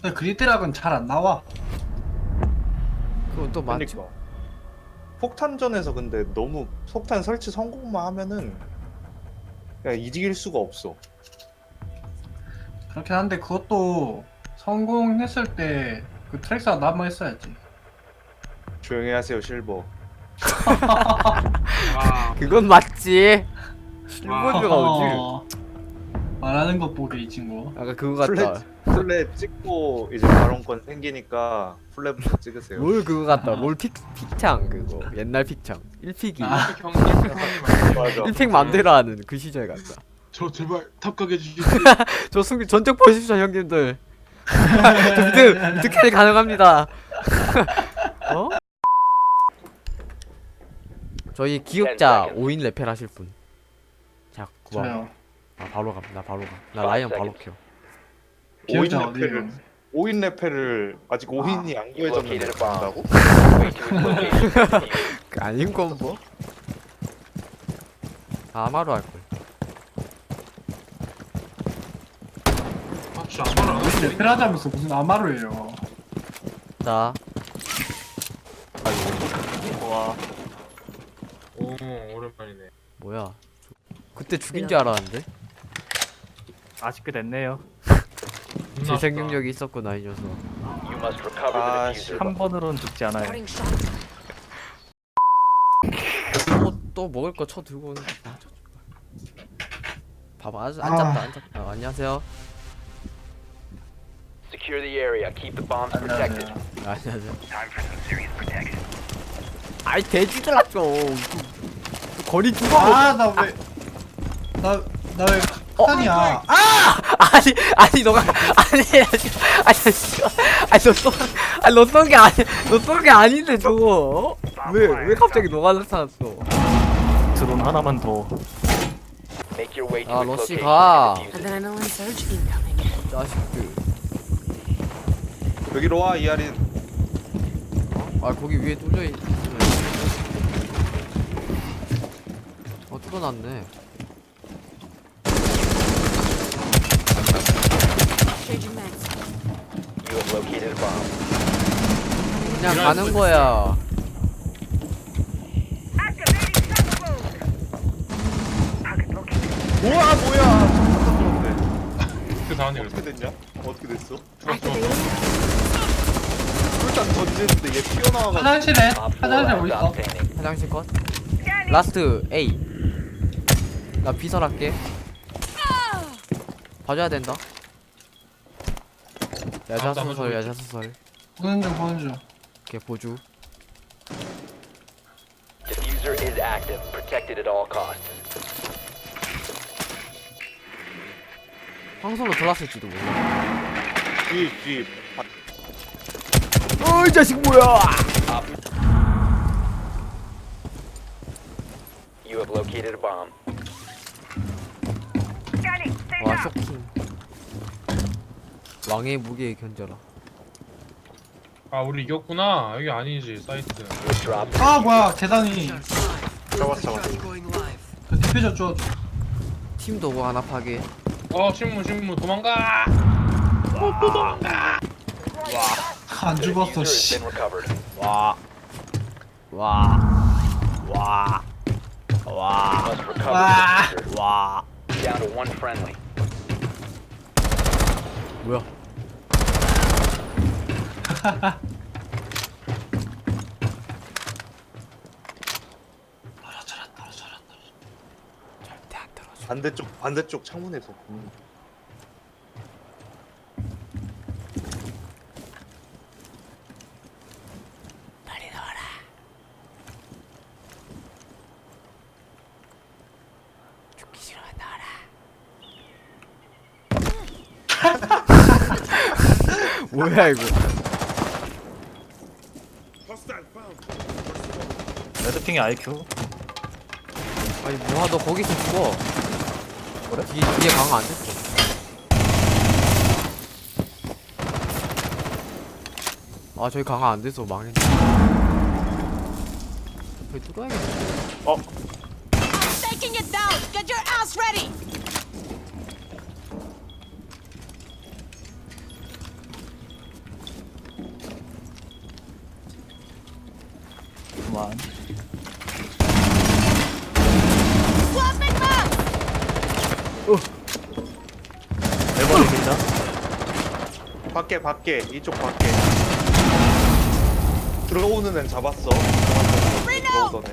근데 그리드락은 잘 안 나와. 그건 또 맞죠. 그러니까 폭탄전에서 근데 너무 폭탄 설치 성공만 하면은 그냥 이길 수가 없어. 그렇긴 한데 그것도 성공했을 때 그 트랙스가 남아 있어야지. 조용히 하세요 실버. 아, 그건 맞지. 실버드가 오지. 어, 말하는 것 보게 이 친구. 아까 그거 같다. 플랫 찍고 이제 발언권 생기니까 플랫부터 찍으세요. 롤 그거 같다. 롤 픽, 픽창 그거. 옛날 픽창. 1픽이. 아. 형님, 형님 아니에요. 맞아. 1픽 맘대로 하는 그 시절 같다. 저 제발 탑 가게 해주세요. 저 승, 전적 보십시오 형님들. 저 미드, 미드 캐리 가능합니다. 어? 저희 기억자 5인 레펠 하실 분. 자, 구방. 저요. 아, 바로 가. 나 바로 가. 나 라이언 바로 켜. 기억자 5인 어디에요? 레펠을 5인 레펠을 아직 5인이 안 구해졌는데 located a bomb. 한다고? Way to its location. 그 아닌 건 뭐? 아마로 할 걸. 아, 진짜 안 말아. 무슨 레펠 하자면서 무슨 아마루예요. 자, 와 오, 오랜만이네. 뭐야? 그때 죽인 줄 알았는데. 아쉽게 됐네요. 재생 능력이 있었구나 이 녀석. You must recover 아, the diffuser. 한 번으로는 죽지 않아요. 또, 또 먹을 거 쳐 들고 오는 거 봐. 봐봐, 앉- 앉았다, 앉았다. 아, 안녕하세요. Secure the area. Keep the bombs protected. 아, 안녕하세요. 아이 돼지들아 좀. 그 거리 두고 아! 아나 왜? 나 나왜폭 탄이야? 아! 아니 아니 너가 아니 아니 아니 씨발. 아니 너 쏜 아니 너 쏜 게 아니 너 쏜 게 아닌데 저거 왜 왜 갑자기 너가 나타났어? 드론 하나만 더. Make your way to 아, its 러시 location 가. and defuse it. Adrenaline surge incoming. 자식들. 여기로 와 이하린. 아 거기 위에 뚫려 있. 어 뚫어놨네. Changing mags. You have located a bomb. 그냥 가는 거야. 뭐야 뭐야. 그 다음에 어떻게 됐냐? 어떻게 됐어? 일단 던지는데 얘 튀어나와가지고. 화장실에 4 화장실 last 뭐 있어? 화장실 컷. 라스트 A. 나 비설할게. 봐줘야 된다. 야자 아무도 안 소설, 해주고 야자 소설. 보는 중 보는 중. 이렇게 보주. Diffuser is active. Protected at all costs. 황소로 들어왔을지도 몰라. 뒤 뒤. 어이 자식 뭐야? You have located a bomb. 와 쇼킹. 왕의 무게에 견뎌라. 아, 우리 이겼구나. 여기 아니지, 사이트. 아 뭐야 계단이. 잡았어 잡았어. 그 디퓨저 줘. 팀 도구 하나 파괴. 어, 신문, 신문, 도망가! 안 The 죽었어 diffuser has 씨. been recovered. 와. 와. 와. 와. Must recover Ah. the diffuser. 와. Down to one friendly. 뭐야? 떨어져라 떨어져라 떨어져. 절대 안 떨어져. 반대쪽 반대쪽 창문에서. 음. 빨리 나와라. 죽기 싫으면 나와라. 뭐야 이거? 레드핑의 IQ. 아니 뭐야 너 거기서 죽어. 그래? 뒤에 뒤에 강화 안 됐어. 아 저기 강화 안 돼서 망했네. 저기 뚫어야겠네. Taking 1번입니다. 밖에 밖에 이쪽 밖에 들어오는 애 잡았어. 들어오던 애.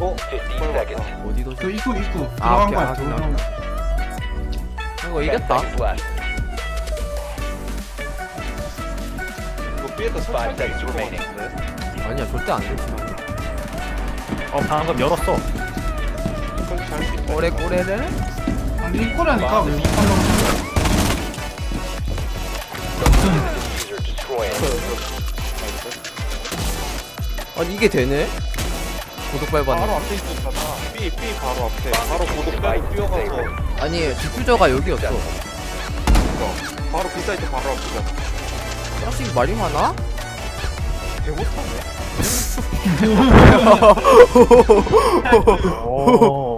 어? 15 seconds. 어디도 그 입구 입구 아, 들어간 오케이, 거야 아, 들어간 거 이거 10 이겼다 seconds left. 이거 B에다 5 설치할 수 seconds 있을 것 remaining. 같은데 아니야 절대 안 되지 어 방금 열었어. 꼬레 꼬레를 아니 입구라니까 왜 destroyed. 아니 이게 되네? 고독 바로 밟았네. 앞에 있었잖아. B, B 바로 앞에. 바로 고독 빼고 뛰어가서. disabled. 아니 디퓨저가 여기였어. 바로 B 사이트 바로 앞이잖아. 자식 말이 많아? 개 못하네 오.